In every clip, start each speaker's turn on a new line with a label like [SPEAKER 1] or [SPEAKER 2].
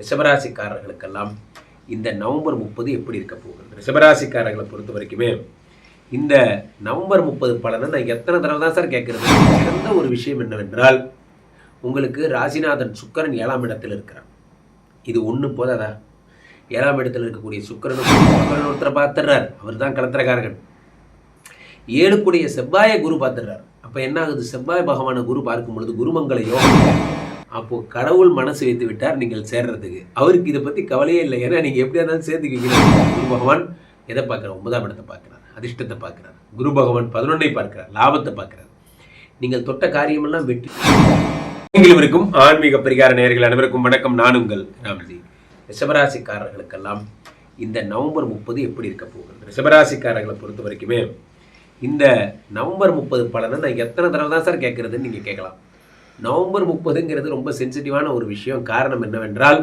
[SPEAKER 1] ரிஷபராசிக்காரர்களுக்கெல்லாம் இந்த நவம்பர் முப்பது எப்படி இருக்க போகுது? ரிஷபராசிக்காரர்களை பொறுத்த வரைக்குமே இந்த நவம்பர் முப்பது பலனை நான் எத்தனை தடவை தான் சார் கேட்குறது? சிறந்த ஒரு விஷயம் என்னவென்றால் உங்களுக்கு ராசிநாதன் சுக்கரன் ஏழாம் இடத்தில் இருக்கிறார். இது ஒன்று போதாதா? ஏழாம் இடத்தில் இருக்கக்கூடிய சுக்கரனும் சுக்கரன் ஒருத்தரை பார்த்துடுறார். அவர் தான் கலத்திரக்காரகன். ஏழுக்குடைய செவ்வாயை குரு பார்த்துடுறார். அப்போ என்ன ஆகுது? செவ்வாய் பகவானை குரு பார்க்கும் பொழுது குருமங்களையோ யோகம் அப்போ கடவுள் மனசு வைத்து விட்டார் நீங்கள் சேர்றதுக்கு. அவருக்கு இதை பற்றி கவலையே இல்லை. ஏன்னா நீங்கள் எப்படியா இருந்தாலும் சேர்த்துக்கிங்க குரு பகவான் எதை பார்க்குறார்? ஒன்பதாம் இடத்தை பார்க்குறார். அதிர்ஷ்டத்தை பார்க்குறார். குரு பகவான் பதினொன்றை பார்க்கிறார். லாபத்தை பார்க்குறார். நீங்கள் தொட்ட காரியமெல்லாம் வெற்றி. இருக்கும் ஆன்மீக பரிகார நேர்கள் அனைவருக்கும் வணக்கம். நான் உங்கள் ராமஜி. ரிஷபராசிக்காரர்களுக்கெல்லாம் இந்த நவம்பர் முப்பது எப்படி இருக்க போகிறது ரிஷபராசிக்காரர்களை பொறுத்த வரைக்குமே இந்த நவம்பர் முப்பது பலனை நான் எத்தனை தடவை தான் சார் கேட்குறதுன்னு நீங்கள் கேட்கலாம். நவம்பர் முப்பதுங்கிறது ரொம்ப சென்சிட்டிவான ஒரு விஷயம். காரணம் என்னவென்றால்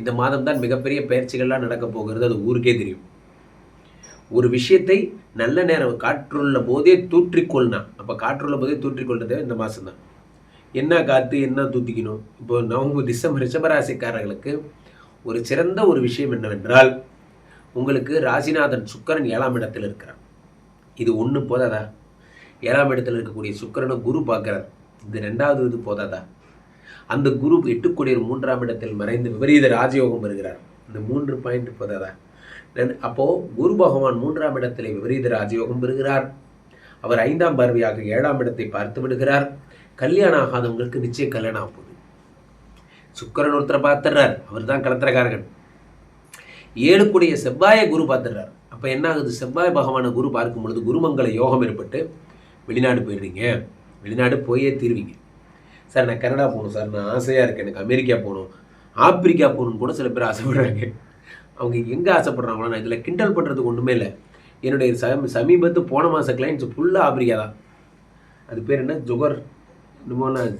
[SPEAKER 1] இந்த மாதம் தான் மிகப்பெரிய பயிற்சிகள்லாம் நடக்க போகிறது. அது ஊருக்கே தெரியும். ஒரு விஷயத்தை நல்ல நேரம் காற்றுள்ள போதே தூற்றிக்கொள்ளணும் அப்போ காற்றுள்ள போதே தூற்றிக்கொள்றதே இந்த மாதம் தான் என்ன காற்று என்ன தூத்திக்கணும்? இப்போ நவம்பர் டிசம்பர் ரிஷபராசிக்காரர்களுக்கு ஒரு சிறந்த ஒரு விஷயம் என்னவென்றால் உங்களுக்கு ராசிநாதன் சுக்கரன் ஏழாம் இடத்தில் இருக்கிறான் இது ஒன்று போதாதா? ஏழாம் இடத்தில் இருக்கக்கூடிய சுக்கரனை குரு பார்க்குறாரு. இது ரெண்டாவது இது போதாதா? அந்த குரு எட்டுக்குடியர் மூன்றாம் இடத்தில் மறைந்து விபரீத ராஜயோகம் வருகிறார் இந்த மூன்று பாயிண்ட் போதாதா? அப்போது குரு பகவான் மூன்றாம் இடத்தில் விபரீத ராஜயோகம் பெறுகிறார். அவர் ஐந்தாம் பார்வையாக ஏழாம் இடத்தை பார்த்து விடுகிறார். கல்யாணம் ஆகாதவங்களுக்கு நிச்சயம் கல்யாணம் ஆகுது சுக்கரன் ஒருத்தரை பார்த்துடுறார். அவர் தான் கலத்திரக்காரகன் ஏழுக்குடைய செவ்வாயை குரு பார்த்துடுறார். அப்போ என்ன ஆகுது? செவ்வாய் பகவானை குரு பார்க்கும் பொழுது குருமங்கள யோகம் ஏற்பட்டு வெளிநாடு போயிடுறீங்க. வெளிநாடு போயே தீர்வீங்க. சார் நான் கனடா போகணும் சார். நான் ஆசையாக இருக்கேன். எனக்கு அமெரிக்கா போகணும். ஆப்பிரிக்கா போகணும்னு கூட சில பேர் ஆசைப்படுறாங்க. அவங்க எங்கே ஆசைப்படுறாங்களோ நான் இதில் கிண்டல் பண்ணுறதுக்கு ஒன்றுமே இல்லை. என்னுடைய சம சமீபத்து போன மாத கிளைண்ட்ஸ் ஃபுல்லாக ஆப்பிரிக்கா தான். அது பேர் என்ன? ஜுகர் என்னமோ நான்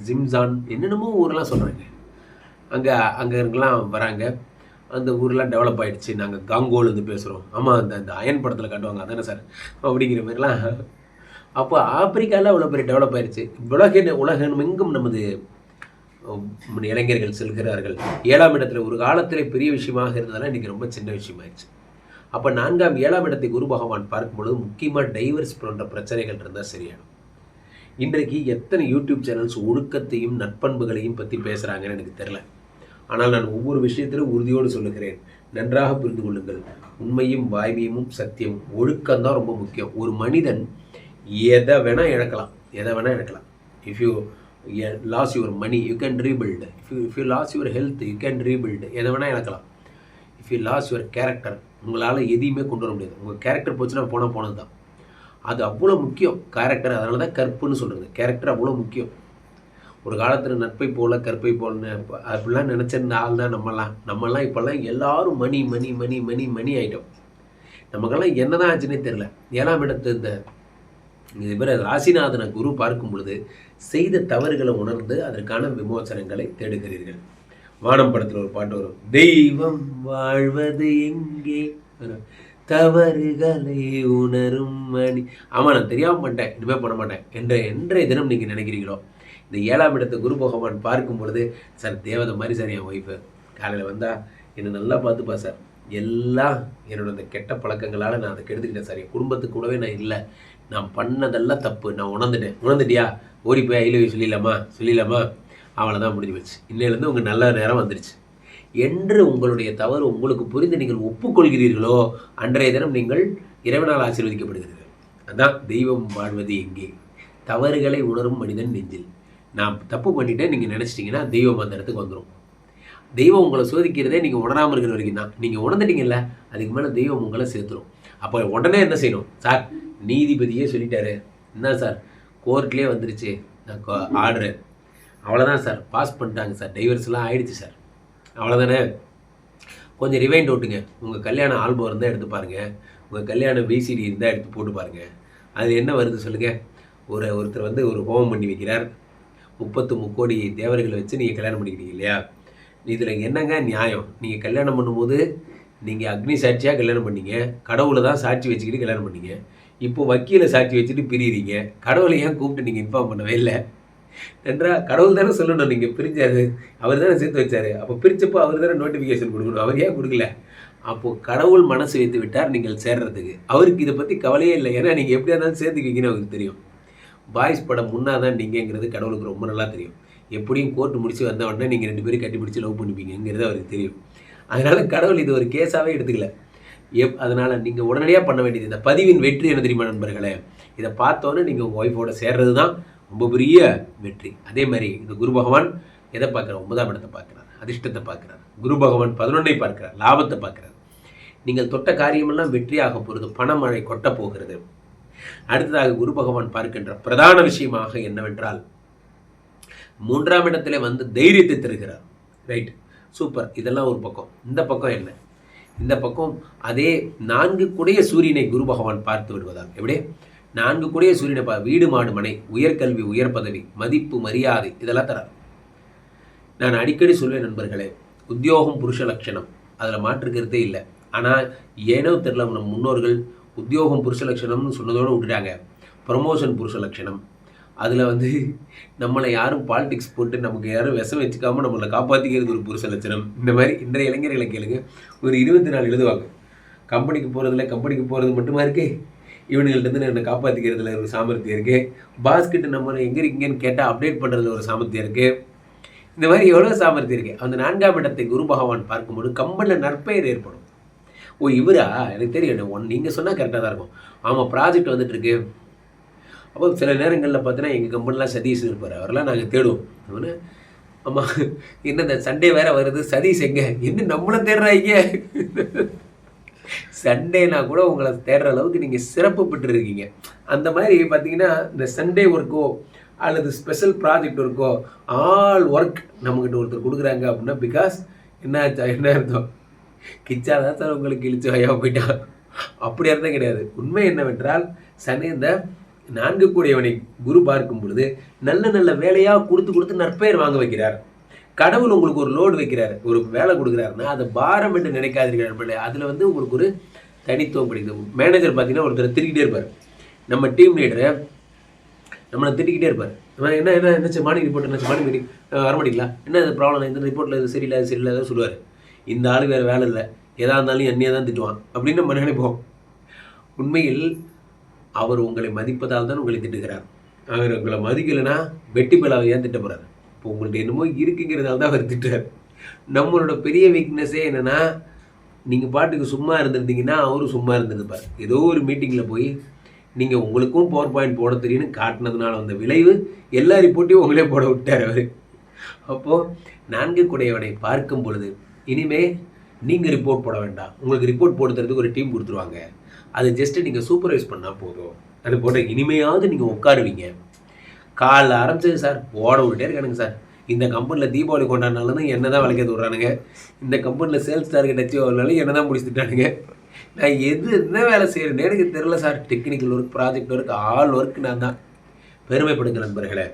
[SPEAKER 1] என்னென்னமோ ஊரெலாம் சொல்கிறாங்க அங்கே அங்கே இருக்கலாம் வராங்க. அந்த ஊர்லாம் டெவலப் ஆகிடுச்சு நாங்கள் காங்கோலேருந்து பேசுகிறோம் ஆமாம் அந்த அந்த அயன் படத்தில் காட்டுவாங்க. அதானே சார்? அப்படிங்கிற மாதிரிலாம் அப்போ ஆப்பிரிக்காவில் அவ்வளோ பெரிய டெவலப் ஆயிடுச்சு உலக உலகம் எங்கும் நமது இளைஞர்கள் செல்கிறார்கள். ஏழாம் இடத்துல ஒரு காலத்தில் பெரிய விஷயமாக இருந்ததெல்லாம் இன்றைக்கி ரொம்ப சின்ன விஷயமாயிடுச்சு. அப்போ நான்காம் ஏழாம் இடத்தை குரு பகவான் பார்க்கும்பொழுது முக்கியமாக டைவர்ஸ் போன்ற பிரச்சனைகள் இருந்தால் சரியாகும் இன்றைக்கு எத்தனை யூடியூப் சேனல்ஸ் ஒழுக்கத்தையும் நட்பண்புகளையும் பற்றி பேசுகிறாங்கன்னு எனக்கு தெரில ஆனால் நான் ஒவ்வொரு விஷயத்திலும் உறுதியோடு சொல்லுகிறேன். நன்றாக புரிந்து கொள்ளுங்கள். உண்மையும் வாய்மையும் சத்தியம் ஒழுக்கம்தான் ரொம்ப முக்கியம். ஒரு மனிதன் எதை வேணால் இழக்கலாம். எதை வேணால் இழக்கலாம். If you lose your money you can rebuild if you if you lose your health you can rebuild எதை வேணால் இழக்கலாம். If you lose your character உங்களால் எதையுமே கொண்டு வர முடியாது. உங்கள் கேரக்டர் போச்சுன்னா போனால் போனது தான் அது அவ்வளோ முக்கியம். கேரக்டர் அதனால தான் கற்புன்னு சொல்கிறது கேரக்டர் அவ்வளோ முக்கியம். ஒரு காலத்தில் நட்பை போல கற்பை போலன்னு அப்படிலாம் நினச்சிருந்த ஆள் தான் நம்மலாம். நம்மலாம் இப்போல்லாம் எல்லாரும் மணி மணி மணி மணி மணி ஆகிட்டோம் நமக்கெல்லாம் என்னதான் ஆச்சுன்னே தெரில ஏழாம் இடத்து இந்த இது பிற ராசிநாதனை குரு பார்க்கும் பொழுது செய்த தவறுகளை உணர்ந்து அதற்கான விமோசனங்களை தேடுகிறீர்கள். வானம் படத்தில் ஒரு பாட்டு வரும். தெய்வம் வாழ்வது எங்கே? தவறுகளை உணரும் மணி. ஆமாம் நான் தெரியாமல் பண்ணிட்டேன். இனிமேல் பண்ண மாட்டேன். என்ற என்றைய தினம் நீங்கள் நினைக்கிறீங்களோ? இந்த ஏழாம் இடத்தை குரு பகவான் பார்க்கும் பொழுது சார் தேவதை மாதிரி சார் என் ஒய்ஃபு காலையில் வந்தால் என்னை நல்லா பார்த்துப்பா சார். எல்லாம் என்னோட இந்த கெட்ட பழக்கங்களால் நான் அதை கெடுத்துக்கிட்டேன் சார். என் குடும்பத்துக்கு கூடவே நான் இல்லை. நான் பண்ணதெல்லாம் தப்பு. நான் உணர்ந்துட்டேன். உணர்ந்துட்டியா? ஓடி போய் ஐலவி சொல்லிடலாமா? சொல்லிடலாமா? அவ்வளோதான் முடிஞ்சு போச்சு. இன்னையிலேருந்து உங்கள் நல்ல நேரம் வந்துருச்சு. என்று உங்களுடைய தவறு உங்களுக்கு புரிந்து நீங்கள் ஒப்புக்கொள்கிறீர்களோ அன்றைய தினம் நீங்கள் இறைவனால் ஆசீர்வதிக்கப்படுகிறீர்கள் அதான் தெய்வம் வாழ்வது எங்கே? தவறுகளை உணரும் மனிதன் நெஞ்சில். நான் தப்பு பண்ணிட்டேன் நீங்கள் நினச்சிட்டிங்கன்னா தெய்வம் அந்த இடத்துக்கு வந்துடும் தெய்வம் உங்களை சோதிக்கிறதே நீங்கள் உணராமல் இருக்கிற வரைக்கும் தான். நீங்கள் உணர்ந்துட்டீங்கல்ல அதுக்கு மேலே தெய்வம் உங்களை சேர்த்துரும். அப்போ உடனே என்ன செய்யணும்? சார் நீதிபதியே சொல்லிட்டாரு. என்ன சார்? கோர்ட்லேயே வந்துருச்சு. நான் ஆர்டரு. அவ்வளோதான் சார். பாஸ் பண்ணிட்டாங்க சார். டைவர்ஸ்லாம் ஆயிடுச்சு சார். அவ்வளோதானே கொஞ்சம் ரிவைண்ட் ஓட்டுங்க. உங்கள் கல்யாண ஆல்பம் இருந்தால் எடுத்து பாருங்கள் உங்கள் கல்யாண விசிடி இருந்தால் எடுத்து போட்டு பாருங்கள் அது என்ன வருது சொல்லுங்கள் ஒரு ஒருத்தர் வந்து ஒரு ஹோமம் பண்ணி வைக்கிறார். முப்பத்து முக்கோடி தேவர்களை வச்சு நீங்கள் கல்யாணம் பண்ணிக்கிறீங்க இல்லையா? இதில் என்னங்க நியாயம்? நீங்கள் கல்யாணம் பண்ணும்போது நீங்கள் அக்னி சாட்சியாக கல்யாணம் பண்ணீங்க. கடவுளை தான் சாட்சி வச்சுக்கிட்டு கல்யாணம் பண்ணீங்க. இப்போ வக்கீலை சாட்சி வச்சுட்டு பிரியிறீங்க. கடவுளை ஏன் கூப்பிட்டு நீங்கள் இன்ஃபார்ம் பண்ணவே இல்லை? நன்றா கடவுள் தானே சொல்லணும் நீங்கள் பிரிஞ்சாரு அவர் தானே சேர்த்து வச்சார். அப்போ பிரித்தப்போ அவர் தானே நோட்டிஃபிகேஷன் கொடுக்கணும். அவர் ஏன் கொடுக்கல? அப்போது கடவுள் மனசு வைத்து விட்டார் நீங்கள் சேர்றதுக்கு. அவருக்கு இதை பற்றி கவலையே இல்லை. ஏன்னா நீங்கள் எப்படியா இருந்தாலும் சேர்த்துக்கிங்கன்னு அவருக்கு தெரியும். பாய்ஸ் படம் முன்னா தான் கடவுளுக்கு ரொம்ப நல்லா தெரியும். எப்படியும் கோர்ட்டு முடிச்சு வந்த உடனே நீங்கள் ரெண்டு பேரும் கட்டி பிடிச்சி லவ் பண்ணிப்பீங்கிறது அவருக்கு தெரியும். அதனால் கடவுள் இது ஒரு கேஸாகவே எடுத்துக்கல. எப் அதனால் நீங்கள் உடனடியாக பண்ண வேண்டியது இந்த பதிவின் வெற்றி என்ன தெரியுமா நண்பர்களே? இதை பார்த்தோன்னே நீங்கள் உங்கள் ஒய்ஃபோட சேர்றது தான் ரொம்ப பெரிய வெற்றி. அதே மாதிரி இந்த குரு பகவான் எதை பார்க்குறார்? ஒன்பதாம் இடத்தை பார்க்குறார் அதிர்ஷ்டத்தை பார்க்குறார். குரு பகவான் பதினொன்றை பார்க்குறார் லாபத்தை பார்க்குறார். நீங்கள் தொட்ட காரியமெல்லாம் வெற்றியாக போகிறது பணமழை கொட்ட போகிறது. அடுத்ததாக குரு பகவான் பார்க்கின்ற பிரதான விஷயமாக என்னவென்றால் மூன்றாம் இடத்திலே வந்து தைரியத்தை தருகிறார். ரைட் சூப்பர் இதெல்லாம் ஒரு பக்கம். இந்த பக்கம் என்ன? இந்த பக்கம் அதே நான்கு கூடிய சூரியனை குரு பகவான் பார்த்து விடுவதால். எப்படி? நான்கு கூடிய சூரியனை பா வீடு மாடு மனை உயர்கல்வி உயர் பதவி மதிப்பு மரியாதை இதெல்லாம் தரார். நான் அடிக்கடி சொல்வேன் நண்பர்களே உத்தியோகம் புருஷ லட்சணம் அதில் மாற்றுக்கிறதே இல்லை. ஆனால் ஏனோ தெரியல நம் முன்னோர்கள் உத்தியோகம் புருஷ லட்சணம்னு சொன்னதோடு விட்டுட்டாங்க. ப்ரமோஷன் புருஷ லட்சணம் அதில் வந்து நம்மளை யாரும் பாலிடிக்ஸ் போட்டு நமக்கு யாரும் விஷம் வச்சுக்காமல் நம்மளை காப்பாற்றிக்கிறது ஒரு புருஷ லட்சணம். இந்த மாதிரி இன்றைய இளைஞர்களை கேளுங்க. ஒரு இருபத்தி நாலு எழுதுவாங்க. கம்பெனிக்கு போகிறதுல கம்பெனிக்கு போகிறது மட்டுமா இருக்கு? இவனுங்கள்ட்ட என்னை காப்பாற்றிக்கிறதுல ஒரு சாமர்த்தியம் இருக்குது பாஸ்கிட்ட நம்ம எங்கே இருக்கீங்கன்னு கேட்டால் அப்டேட் பண்ணுறதுல ஒரு சாமர்த்தியம் இருக்குது இந்த மாதிரி எவ்வளோ சாமர்த்தியம் இருக்குது அந்த நான்காம் இடத்தை குரு பகவான் பார்க்கும்போது கம்பெனியில் நற்பெயர் ஏற்படும். ஓ இவரா? எனக்கு தெரியும் ஒன் நீங்கள் சொன்னால் கரெக்டாக தான் இருக்கும். ஆமாம் ப்ராஜெக்ட் வந்துட்டுருக்கு அப்போ சில நேரங்களில் பார்த்தீங்கன்னா எங்கள் கம்பெனிலாம் சதீஷ் இருப்பார். அவரெல்லாம் நாங்கள் தேடுவோம். அவனு ஆமாம் என்ன இந்த சண்டே வேறு வருது? சதீஷ் எங்கே? என்ன நம்மளை தேடுறாங்க சண்டேனா கூட உங்களை தேடுற அளவுக்கு நீங்கள் சிறப்பு பெற்றிருக்கீங்க. அந்த மாதிரி பார்த்தீங்கன்னா இந்த சண்டே ஒர்க்கோ அல்லது ஸ்பெஷல் ப்ராஜெக்ட் ஒர்க்கோ ஆல் ஒர்க் நம்மக்கிட்ட ஒருத்தர் கொடுக்குறாங்க அப்படின்னா பிகாஸ் என்ன ஆச்சா? என்ன அர்த்தம்? கிச்சா தான் சார் உங்களுக்கு இழிச்சு ஐயா போயிட்டான் அப்படி அர்த்தம் கிடையாது. உண்மை என்னவென்றால் சனி இந்த நான்கு கூடியவனை குரு பார்க்கும் பொழுது நல்ல நல்ல வேலையாக கொடுத்து கொடுத்து நற்பெயர் வாங்க வைக்கிறார். கடவுள் உங்களுக்கு ஒரு லோடு வைக்கிறார் ஒரு வேலை கொடுக்குறாருன்னா அதை பாரம் என்று நினைக்காதீர்கள் அதில் வந்து உங்களுக்கு ஒரு தனித்துவம் கிடைக்குது. மேனேஜர் பார்த்தீங்கன்னா ஒருத்தர் திருக்கிட்டே இருப்பார். நம்ம டீம் லீடரை நம்மளை திட்டிக்கிட்டே இருப்பார். என்ன என்ன என்ன மார்னிங் ரிப்போர்ட் என்ன மார்னிங் மீட்டிங் வர மாட்டீங்களா? என்ன இது ப்ராப்ளம் இந்த ரிப்போர்ட்டில் இது சரியில்லை அது சரியில்லை தான் சொல்லுவார். இந்த ஆள் வேறு வேலை இல்லை. எதாக இருந்தாலும் என்னையே தான் திட்டுவான். அப்படின்னு நம்ம நினைப்போம். உண்மையில் அவர் உங்களை மதிப்பதால் தான் உங்களை திட்டுகிறார். அவர் உங்களை மதிக்கலைன்னா வெட்டி பலாவை ஏன் திட்ட போகிறார் இப்போ உங்கள்ட்ட என்னமோ இருக்குங்கிறதால தான் அவர் திட்டுறார். நம்மளோட பெரிய வீக்னஸே என்னென்னா நீங்கள் பாட்டுக்கு சும்மா இருந்திருந்தீங்கன்னா அவரும் சும்மா இருந்திருப்பார். ஏதோ ஒரு மீட்டிங்கில் போய் நீங்கள் உங்களுக்கும் பவர் பாயிண்ட் போட தெரியும்னு காட்டினதுனால வந்த விளைவு எல்லா ரிப்போர்ட்டையும் உங்களே போட விட்டார் அவர். அப்போது நான்கு குடையவனை பார்க்கும் பொழுது இனிமே நீங்கள் ரிப்போர்ட் போட வேண்டாம். உங்களுக்கு ரிப்போர்ட் போட்டு தரதுக்கு ஒரு டீம் கொடுத்துருவாங்க. அது ஜஸ்ட்டு நீங்கள் சூப்பர்வைஸ் பண்ணால் போதும். அது போட்ட இனிமையாவது நீங்கள் உட்காருவீங்க. காலைல ஆரம்பிச்சது சார் ஓட விட்டே இருக்கானுங்க சார் இந்த கம்பெனியில் தீபாவளி கொண்டாடினாலும் என்ன தான் விளக்கத்து விட்றானுங்க. இந்த கம்பெனியில் சேல்ஸ் டார்கெட் அச்சீவ் ஆகலாம் என்ன தான் முடிச்சுட்டானுங்க நான் எது என்ன வேலை செய்கிறேன்னு எனக்கு தெரில sir technical work project work all work நான் தான் பெருமைப்படுங்க நண்பர்களே.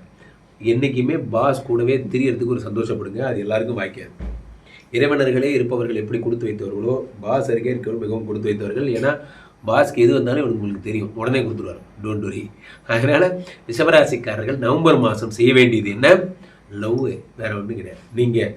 [SPEAKER 1] என்றைக்குமே பாஸ் கூடவே தெரியறதுக்கு ஒரு சந்தோஷப்படுங்க. அது எல்லாருக்கும் வாய்க்காது. இறைவனர்களே இருப்பவர்கள் எப்படி கொடுத்து வைத்தவர்களோ பாஸ் அருகே இருக்கிறவர்கள் மிகவும் கொடுத்து வைத்தவர்கள். ஏன்னா பாஸ்க்கு எது வந்தாலும் இவனுக்கு உங்களுக்கு தெரியும். உடனே கொடுத்துருவார். டோன்ட் வரி அதனால் ரிஷபராசிக்காரர்கள் நவம்பர் மாதம் செய்ய வேண்டியது என்ன? லவ் வேறு ஒன்றும் கிடையாது. நீங்கள்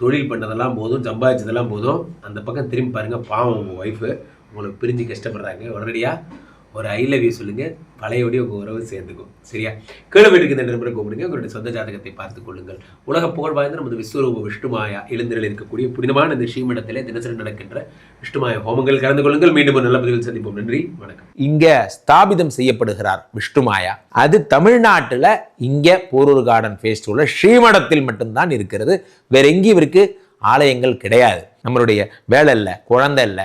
[SPEAKER 1] தொழில் பண்ணதெல்லாம் போதும் சம்பாதிச்சதெல்லாம் போதும். அந்த பக்கம் திரும்பி பாருங்கள் பாவம் உங்கள் ஒய்ஃபு உங்களை பிரிஞ்சு கஷ்டப்படுறாங்க. உடனடியாக ஒரு ஐ லவ் யூ சொல்லுங்கள் பழையபடி உங்கள் உறவு சேர்ந்துக்கும். சரியா? கீழே வீட்டுக்கு இந்த நண்பரை கூப்பிடுங்க. உங்களுடைய சொந்த ஜாதகத்தை பார்த்துக் கொள்ளுங்கள். உலக புகழ் வாய்ந்த நமது விஸ்வரூப விஷ்ணுமாயா எழுந்திரில் இருக்கக்கூடிய புனிதமான இந்த ஸ்ரீமடத்திலே தினசரி நடக்கின்ற விஷ்ணுமாய ஹோமங்கள் கலந்து கொள்ளுங்கள். மீண்டும் ஒரு நல்ல பதிவில் சந்திப்போம். நன்றி. வணக்கம்.
[SPEAKER 2] இங்க ஸ்தாபிதம் செய்யப்படுகிறார் விஷ்ணுமாயா. அது தமிழ்நாட்டில் இங்க போரூர் கார்டன் ஃபேஸ்டிவலில் ஸ்ரீமடத்தில் மட்டும்தான் இருக்கிறது. வேற எங்கேயும் இவருக்கு ஆலயங்கள் கிடையாது. நம்மளுடைய வேலை இல்லை குழந்தை இல்லை